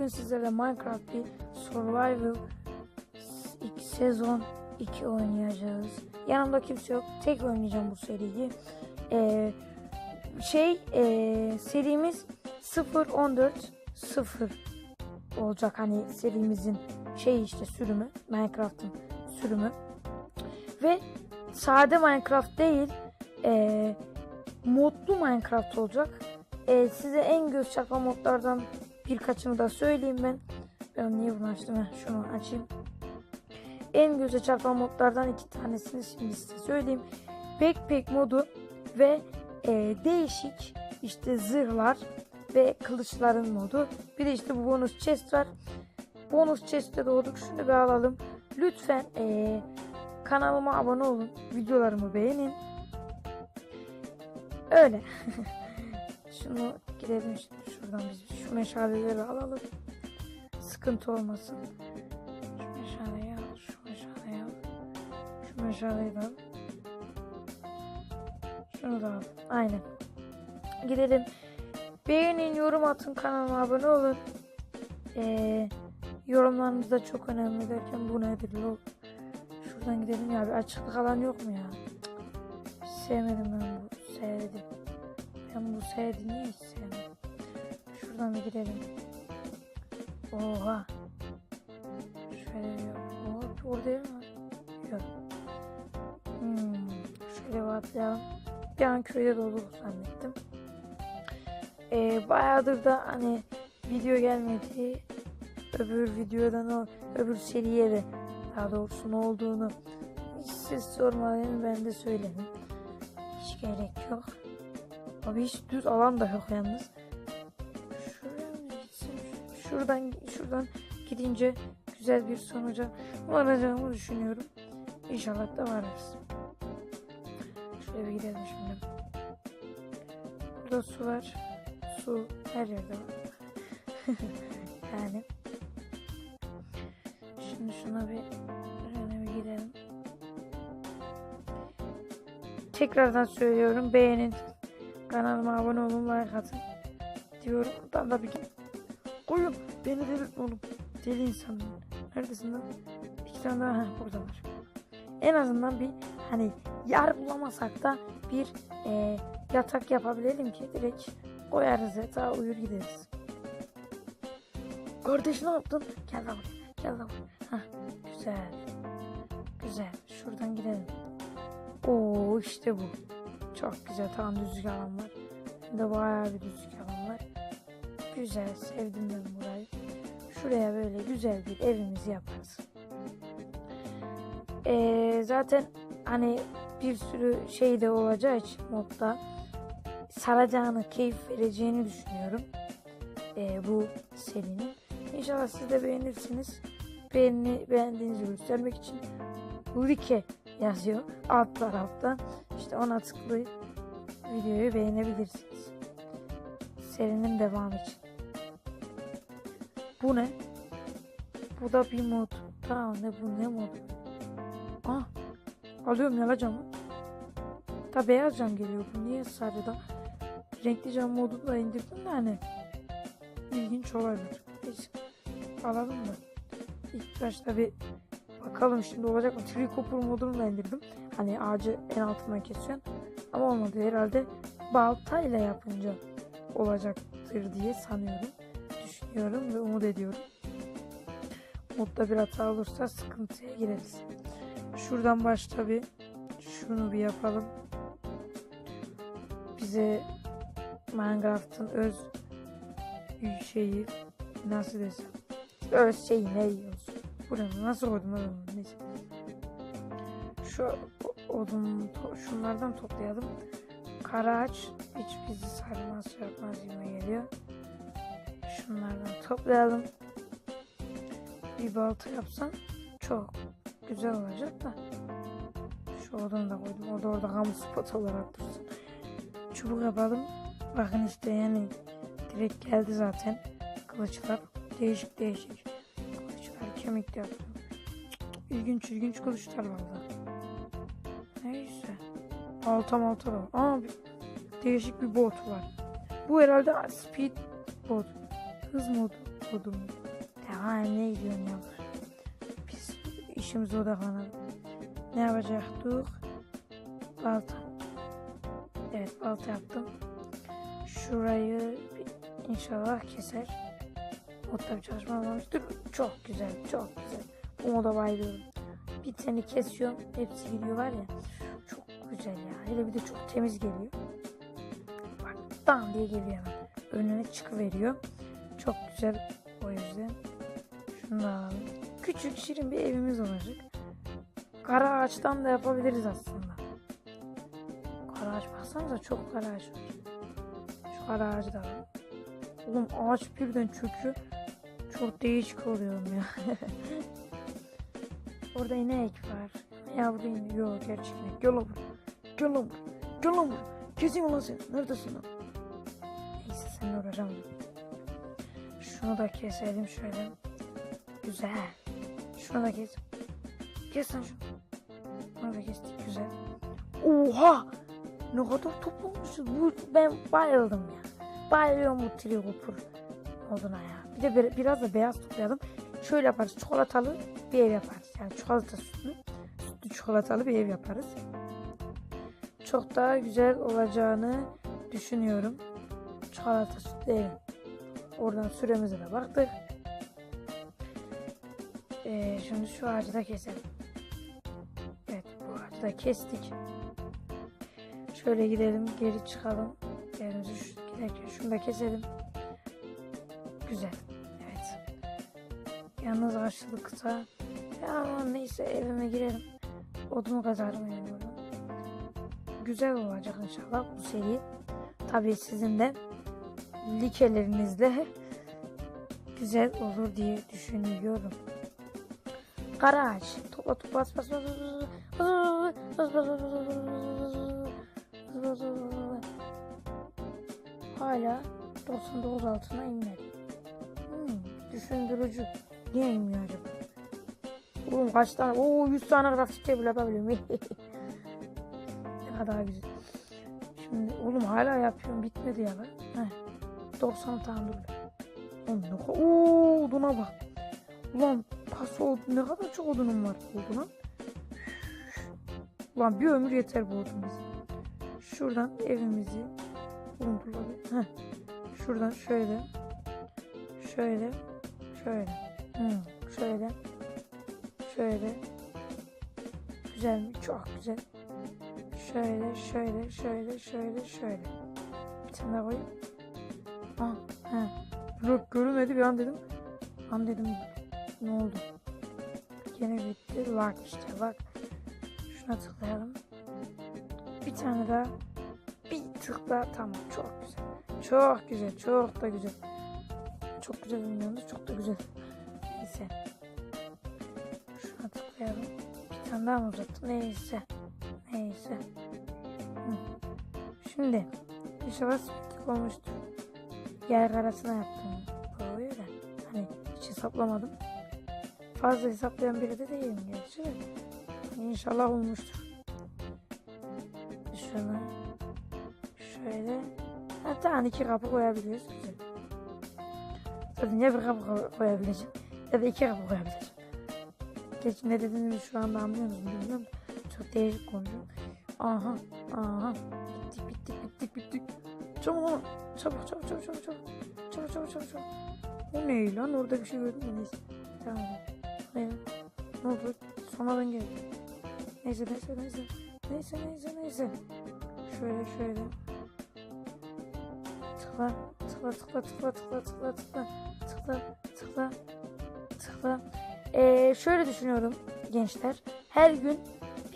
Bugün sizlerle Minecraft bir Survival sezon 2 oynayacağız. Yanımda kimse yok. Tek oynayacağım bu seriyi. Ee, şey ee, serimiz 014 0 olacak hani serimizin şey işte sürümü Minecraft'ın sürümü ve sade Minecraft değil ee, modlu Minecraft olacak. Ee, size en göz çarpma modlardan birkaçını da söyleyeyim ben. Ben niye bunu açtım? Şunu açayım. En göze çarpan modlardan iki tanesini şimdi size söyleyeyim. Backpack modu ve e, değişik işte zırhlar ve kılıçların modu. Bir de işte bu bonus chest var. Bonus chest'te doğduk. Şunu bir alalım. Lütfen e, kanalıma abone olun. Videolarımı beğenin. Öyle. Şunu gidelim şimdi şuradan biz şu meşaleleri alalım. Sıkıntı olmasın. Şu meşaleyi al, şu meşaleyi al. Şu meşaleyi al. Şunu da al. Aynen. Gidelim. Beğenin, yorum atın, kanalıma abone olun. Ee, yorumlarınız da çok önemli derken bu nedir lol? Şuradan gidelim ya bir açıklık alan yok mu ya? Cık, Sevmedim ben bu seyredim. Ben bu seyedi niye hiç sevmedim? Şuradan bir gidelim. Oha. Şöyle bir Oha, orada ev mi? Yok. Hmm. Şöyle bir atlayalım. Bir an köyde doğduk zannettim. Ee, bayağıdır da hani video gelmedi. Öbür videodan o öbür seriye de daha doğrusu ne olduğunu siz sormayın ben de söyledim. Hiç gerek yok. Abi hiç düz alan da yok yalnız. Şuradan şuradan gidince güzel bir sonuca varacağımı düşünüyorum. İnşallah da varırız. Şöyle bir gidelim şimdi. Burada su var. Su her yerde var. yani. Şimdi şuna bir şöyle bir gidelim. Tekrardan söylüyorum. Beğenin. Kanalıma abone olun. Like atın. Diyorum. Ben de bir Koyun. Beni delirtme oğlum. Deli insan. Neredesin lan? İki tane daha. Heh, burada var. En azından bir hani yer bulamasak da bir e, yatak yapabilelim ki direkt koyarız yatağa uyur gideriz. Kardeş ne yaptın? Gel lan. Gel lan. Hah, güzel. Güzel. Şuradan gidelim. Oo işte bu. Çok güzel. Tam düzlük alan var. De bayağı bir düzlük. Güzel. Sevdim ben burayı. Şuraya böyle güzel bir evimizi yaparız. Ee, zaten hani bir sürü şey de olacağı için modda saracağını, keyif vereceğini düşünüyorum. Ee, bu serinin. İnşallah siz de beğenirsiniz. Beğeni, beğendiğinizi göstermek için like yazıyor alt tarafta. İşte ona tıklayıp videoyu beğenebilirsiniz. Serinin devamı için. Bu ne? Bu da bir mod. Tamam ne bu ne mod? Ah alıyorum ya la camı. Ta beyaz cam geliyor. Bu niye sarıda? Renkli cam modunu da indirdim de hani. İlginç olabilir. Hiç alalım da. İlk başta bir bakalım şimdi olacak mı? Tree Cooper modunu da indirdim. Hani ağacı en altından kesiyorsun. Ama olmadı herhalde baltayla yapınca olacaktır diye sanıyorum. Düşünüyorum ve umut ediyorum. Modda bir hata olursa sıkıntıya gireriz. Şuradan başta bir şunu bir yapalım. Bize Minecraft'ın öz şeyi nasıl desem öz şeyi ne yiyorsun? Buraya nasıl koydum ben? Neyse. Şu odun şunlardan toplayalım. Kara ağaç hiç bizi sarmaz yapmaz gibi geliyor. Şunlardan toplayalım. Bir balta yapsam çok güzel olacak da. Şu odunu da koydum. Orada orada kamu spot olarak dursun. Çubuk yapalım. Bakın işte yani direkt geldi zaten. Kılıçlar değişik değişik. Kılıçlar kemikli yaptım. İlginç ilginç kılıçlar valla. Neyse. Alta malta var. Aa bir, değişik bir bot var. Bu herhalde speed bot. Hız modu. odun. Tamam ne gidiyorsun ya? Biz işimize odaklanalım. Ne yapacaktık? Balta. Evet balta yaptım. Şurayı inşallah keser. Modda bir çalışma almıştır. Çok güzel, çok güzel. Bu moda bayılıyorum. Bir tane kesiyorum, hepsi gidiyor var ya. Çok güzel ya. Hele bir de çok temiz geliyor. Bak dan diye geliyor hemen. Önüne çıkıveriyor. Çok güzel o yüzden. Şunu alalım. Küçük şirin bir evimiz olacak. Kara ağaçtan da yapabiliriz aslında. Kara ağaç baksanıza çok kara ağaç var. Şu kara ağacı da alalım. Oğlum ağaç birden çöküyor. Çok değişik oluyorum ya. Orada inek var. Yavru inek. Yok gerçek inek. Gel lan buraya. Gel lan. Gel lan. Kesin ulan sen. Neredesin lan? Neyse seninle uğraşamam. Şunu da keselim şöyle. Güzel. Şunu da kes. Kes lan şunu. Bunu da kestik. Güzel. Oha! Ne kadar toplamışız. Bu, ben bayıldım ya. Bayılıyorum bu trigopur oduna ya. Bir de bir- biraz da beyaz toplayalım. Şöyle yaparız. Çikolatalı bir ev yaparız. Yani çikolata sütlü. Sütlü çikolatalı bir ev yaparız. Çok daha güzel olacağını düşünüyorum. Çikolata sütlü ev. Oradan süremize de baktık. Ee, şimdi şu ağacı da keselim. Evet bu ağacı da kestik. Şöyle gidelim geri çıkalım. Yerimizi şu, giderken şunu da keselim. Güzel. Evet. Yalnız açlıkta. Ya neyse evime girelim. Odumu kazarım yani. Güzel olacak inşallah bu seri. Tabii sizin de likelerinizle güzel olur diye düşünüyorum. Garaj. Topla topla bas bas bas bas bas bas bas Hala 99 altına inmedi. Hmm, düşündürücü. Niye inmiyor acaba? Oğlum kaç tane? Oo 100 tane grafik table yapabiliyorum. ne kadar güzel. Şimdi oğlum hala yapıyorum bitmedi ya ben. Heh. 90 tane dur. Oğlum ne kadar... Oo oduna bak. Ulan pas. Ne kadar çok odunum var oldu lan. Ulan bir ömür yeter bu odun bize. Şuradan evimizi Oğlum dur lan. Heh. Şuradan şöyle. Şöyle. Şöyle. Hı, şöyle. Şöyle. Güzel mi? Çok güzel. Şöyle, şöyle, şöyle, şöyle, şöyle. Bir tane koyayım. He. Görünmedi bir an dedim. An dedim ne oldu? Gene bitti. Bak işte bak. Şuna tıklayalım. Bir tane daha. Bir tıkla tamam çok güzel. Çok güzel. Çok da güzel. Çok güzel bilmiyorsunuz. Çok da güzel. Neyse. Şuna tıklayalım. Bir tane daha mı uzattım? Neyse. Neyse. Hı. Şimdi inşallah simetrik olmuştur. Yer arasına yaptım. Bu öyle. Hani hiç hesaplamadım. Fazla hesaplayan biri de değilim gerçi. de. İnşallah olmuştur. Şunu şöyle hatta iki kapı koyabiliyoruz. Güzel. Zaten ya bir kapı koy- koyabileceğim ya da iki kapı koyabileceğim. Geç ne dediğimi şu anda anlıyor musun bilmiyorum. Çok değişik konuşuyorum. Aha, aha. Bittik, bittik, bittik, bittik. Çabuk olun. Çabuk, çabuk, çabuk, çabuk, çabuk. Çabuk, çabuk, çabuk, çabuk. O ne lan? Orada bir şey gördüm de neyse. Tamam. Hayır. Ne oldu? Sonradan geldi. Neyse, neyse, neyse. Neyse, neyse, neyse. Şöyle, şöyle. Tıkla, tıkla, tıkla, tıkla, tıkla, tıkla, tıkla, tıkla, tıkla, tıkla. Ee, şöyle düşünüyorum gençler. Her gün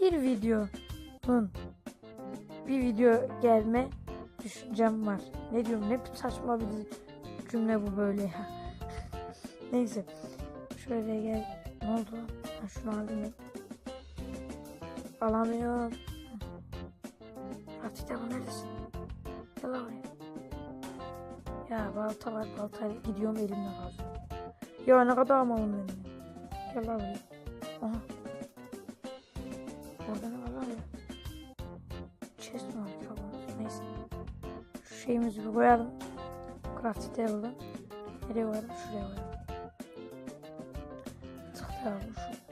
bir videonun bir video gelme düşüncem var. Ne diyorum ne saçma bir cümle bu böyle ya. Neyse. Şöyle gel. Ne oldu? Ha, şunu alayım. Alamıyorum. Fatih bu neredesin? Gel buraya. Ya balta var baltayla gidiyorum elimle kazıyorum. Ya ne kadar malım benim. Gel buraya. Aha. Şeyimizi koyalım. Crafty table'da. Nereye varım? Şuraya varım. Tıklayalım.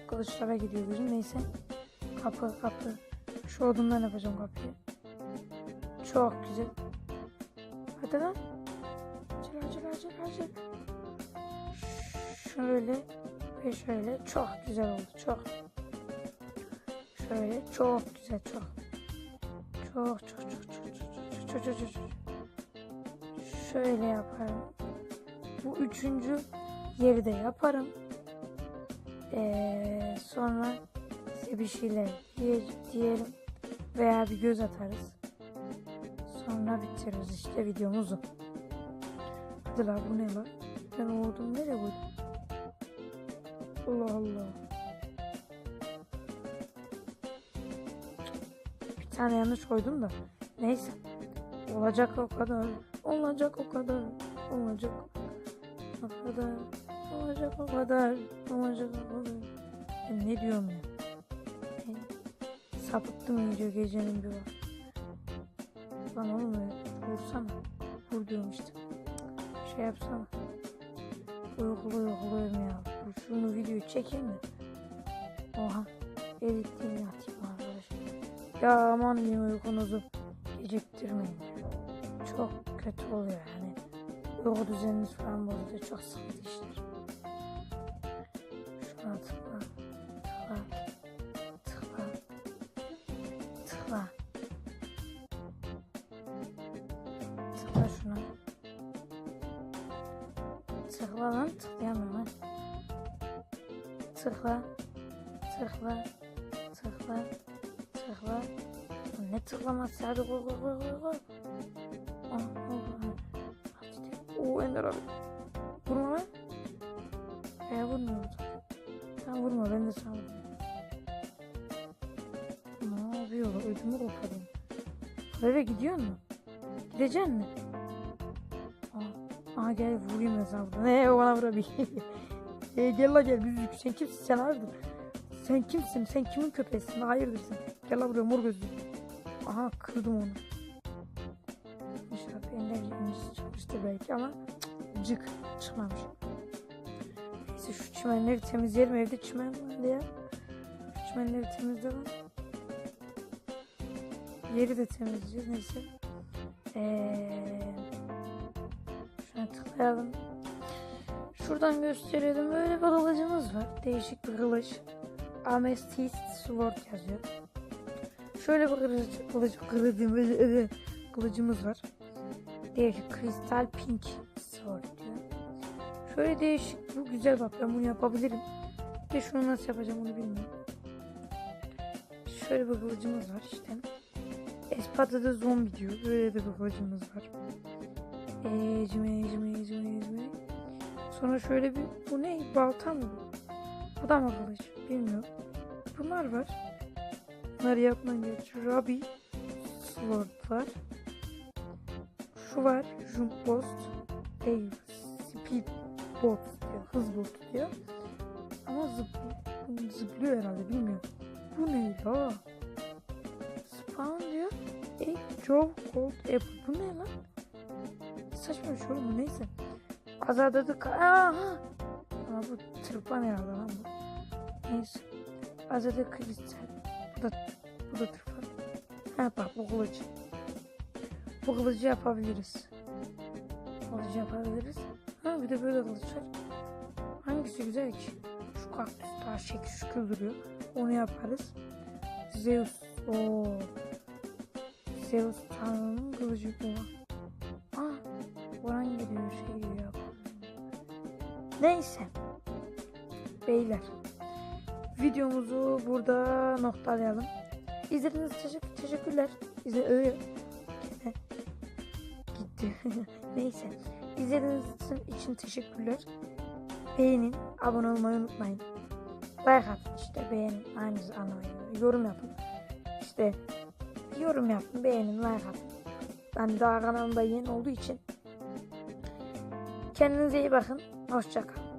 Şu kılıçlara gidiyor gözüm. Neyse. Kapı kapı. Şu odundan yapacağım kapıyı. Çok güzel. Hadi lan. Acele acele acele acele. Şöyle ve şöyle. Çok güzel oldu. Çok. Şöyle. Çok güzel. Çok. Çok çok çok çok çok çok çok çok çok. Şöyle yaparım. Bu üçüncü yeri de yaparım. Ee, sonra size bir şeyler diye, diyelim veya bir göz atarız. Sonra bitiririz işte videomuzu. Hadi la bu ne la? Ben odunu nereye koydum? Allah Allah. Bir tane yanlış koydum da. Neyse. Olacak o kadar. Olacak o kadar. Olacak o kadar. Olacak o kadar. Olacak o kadar. Ben ne diyorum ya? Ben sapıttım iyice gecenin bir vakti. Lan oğlum öyle vursana. Vur diyorum işte. Şey yapsana. Uykulu uykuluyorum ya. Şunu videoyu çekeyim mi? Oha. Editleyeyim atayım arkadaşlar. Ya aman diyeyim uykunuzu geciktirmeyin. Kötü oluyor yani. Uyku düzeniniz falan bozuluyor. Çok sıkıntı işler. Şuna tıkla. Tıkla. Tıkla. Tıkla. Tıkla şuna. Tıkla lan tıklayamıyorum lan. Tıkla. Tıkla. Tıkla. Tıkla. Ne tıklaması hadi koy koy koy koy Ender abi. Vurma lan. E vurmuyor. Sen vurma ben de sana. Ne yapıyor? Ödümü koparayım. Eve gidiyor mu? Gidecek mi? Aa, aa gel vurayım ben sana burada. Ne o bana vurabilir. e, gel la gel büzük. Sen kimsin sen hayırdır? Sen kimsin? Sen kimin köpeğisin? Hayırdır sen? Gel la buraya mor gözlü. Aha kırdım onu. İnşallah enerjimiz çıkmıştır belki ama cık, cık çıkmamış. Neyse şu çimenleri temizleyelim. Evde çimen var ya. Şu çimenleri temizleyelim. Yeri de temizleyeceğiz. Neyse. Ee, şuna tıklayalım. Şuradan gösterelim. Böyle bir kılıcımız var. Değişik bir kılıç. Amethyst Sword yazıyor. Şöyle bir kılıç, kılıç, kılıcımız, kılıcımız var. Değişik kristal pink sword. Şöyle değişik bu güzel bak ben bunu yapabilirim. De şunu nasıl yapacağım onu bilmiyorum. Şöyle bir kılıcımız var işte. Espada'da zombi diyor. Böyle de bir kılıcımız var. Eee cime cime cime cime. Sonra şöyle bir bu ne balta mı bu? Bu da mı kılıç? Bilmiyorum. Bunlar var. Bunları yapman gerekiyor. Rabi Sword var. Şu var. Jump Post. Değil. Speed Bot diyor. Hız botu diyor. Ama zıplıyor. Zıplıyor herhalde bilmiyorum. Bu ne la? Spawn diyor. E, Joe Cold Apple. Bu ne lan? Saçma bir şey oğlum neyse. Azadadık. Aha. Ama bu tırpan herhalde lan bu. Neyse. Azada kristal. Bu da, bu da tırpan. Ha bak bu kılıç. Bu kılıcı yapabiliriz. Kılıcı yapabiliriz. Ha bir de böyle var. Hangisi güzel ki? Şu kaktüs daha şekil şükür duruyor. Onu yaparız. Zeus. Oo. Zeus tanrının kılıcı bu. Ah. Buran geliyor şey geliyor. Neyse. Beyler. Videomuzu burada noktalayalım. İzlediğiniz için teşekkür, teşekkürler. İzle öyle. Gitti. Neyse. İzlediğiniz için- teşekkürler. Beğenin, abone olmayı unutmayın. Like atın işte beğenin aynı anlamda. Yorum yapın. İşte yorum yapın, beğenin, like atın. Ben daha kanalımda yeni olduğu için. Kendinize iyi bakın. Hoşçakalın.